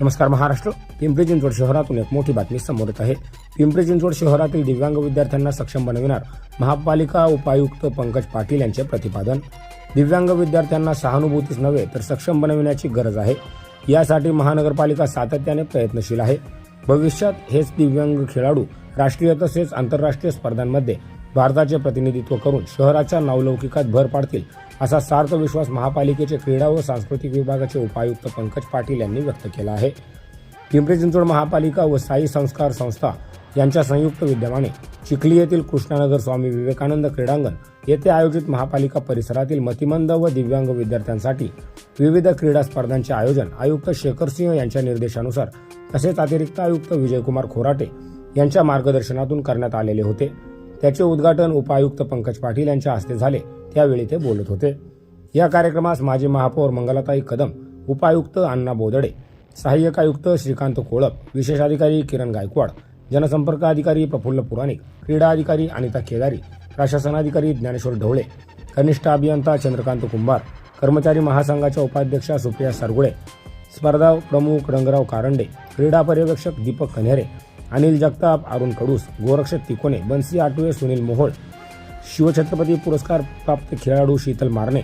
नमस्कार महाराष्ट्र. पिंपरी चिंचवड शहरातून एक मोठी बातमी समोर येत आहे. पिंपरी चिंचवड शहरातील दिव्यांग विद्यार्थ्यांना सक्षम बनविणार महापालिका उपायुक्त पंकज पाटील यांचे प्रतिपादन. दिव्यांग विद्यार्थ्यांना सहानुभूतीच नव्हे तर सक्षम बनविण्याची गरज आहे. यासाठी महानगरपालिका सातत्याने प्रयत्नशील आहे. भविष्यात हेच दिव्यांग खेळाडू राष्ट्रीय तसेच आंतरराष्ट्रीय स्पर्धांमध्ये भारताचे प्रतिनिधित्व करून शहराच्या नावलौकिकात भर पाडतील असा सार्थ विश्वास महापालिकेचे क्रीडा व सांस्कृतिक विभागाचे उपायुक्त पंकज पाटील यांनी व्यक्त केला आहे. पिंपरी चिंचवड महापालिका व साई संस्कार संस्था यांच्या संयुक्त विद्यमाने चिखली येथील कृष्णानगर स्वामी विवेकानंद क्रीडांगण येथे आयोजित महापालिका परिसरातील मतिमंद व दिव्यांग विद्यार्थ्यांसाठी विविध क्रीडा स्पर्धांचे आयोजन आयुक्त शेखर सिंह यांच्या निर्देशानुसार तसेच अतिरिक्त आयुक्त विजयकुमार खोराटे यांच्या मार्गदर्शनातून करण्यात आलेले होते. त्याचे उद्घाटन उपायुक्त पंकज पाटील यांच्या हस्ते झाले. त्यावेळी ते बोलत होते. या कार्यक्रमास माजी महापौर मंगलाताई कदम उपायुक्त अण्णा बोदडे सहाय्यक आयुक्त श्रीकांत कोळप विशेष अधिकारी किरण गायकवाड जनसंपर्क अधिकारी प्रफुल्ल पुराणिक क्रीडा अधिकारी अनिता केदारी प्रशासनाधिकारी ज्ञानेश्वर ढवळे कनिष्ठ अभियंता चंद्रकांत कुंभार कर्मचारी महासंघाच्या उपाध्यक्षा सुप्रिया सरगुळे स्पर्धा प्रमुख रंगराव कारंडे क्रीडा पर्यवेक्षक दीपक कन्हेरे अनिल जगताप अरुण कडूस गोरक्षक तिकोने बन्सी आटवे सुनील मोहोळ शिवछत्रपती पुरस्कार प्राप्त खेळाडू शीतल मारणे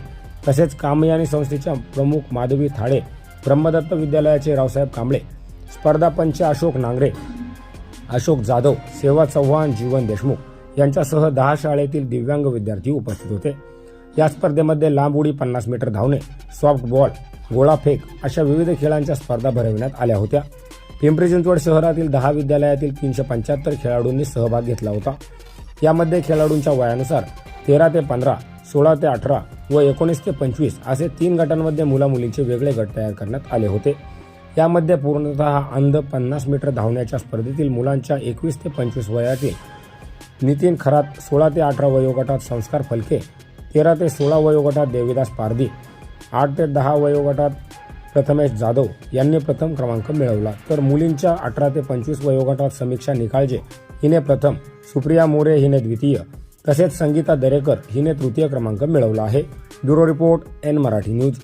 तसेच कामयानी संस्थेच्या प्रमुख माधवी थाळे ब्रह्मदत्त विद्यालयाचे रावसाहेब कांबळे स्पर्धा पंच अशोक नांगरे अशोक जाधव सेवा चव्हाण जीवन देशमुख यांच्यासह दहा शाळेतील दिव्यांग विद्यार्थी उपस्थित होते. या स्पर्धेमध्ये लांब उडी पन्नास मीटर धावणे सॉफ्ट बॉल गोळाफेक अशा विविध खेळांच्या स्पर्धा भरविण्यात आल्या होत्या. पिंपरी चिंचवड शहरातील दहा विद्यालयातील तीनशे पंच्याहत्तर खेळाडूंनी सहभाग घेतला होता. यामध्ये खेळाडूंच्या वयानुसार तेरा ते पंधरा सोळा ते अठरा व एकोणीस ते पंचवीस असे तीन गटांमध्ये मुला मुलींचे वेगळे गट तयार करण्यात आले होते. यामध्ये पूर्णतः अंध पन्नास मीटर धावण्याच्या स्पर्धेतील मुलांच्या एकवीस ते पंचवीस वयातील नितीन खरात सोळा ते अठरा वयोगटात संस्कार फलके तेरा ते सोळा वयोगटात देविदास पारदी आठ ते दहा वयोगटात प्रथमेश जाधव यांनी प्रथम क्रमांक मिळवला. तर मुलींच्या अठरा ते पंचवीस वयोगटात समीक्षा निकाळजे हिने प्रथम. सुप्रिया मोरे हिने द्वितीय. तसेच संगीता दरेकर हिने तृतीय क्रमांक मिळवला आहे. Bureau report N Marathi news.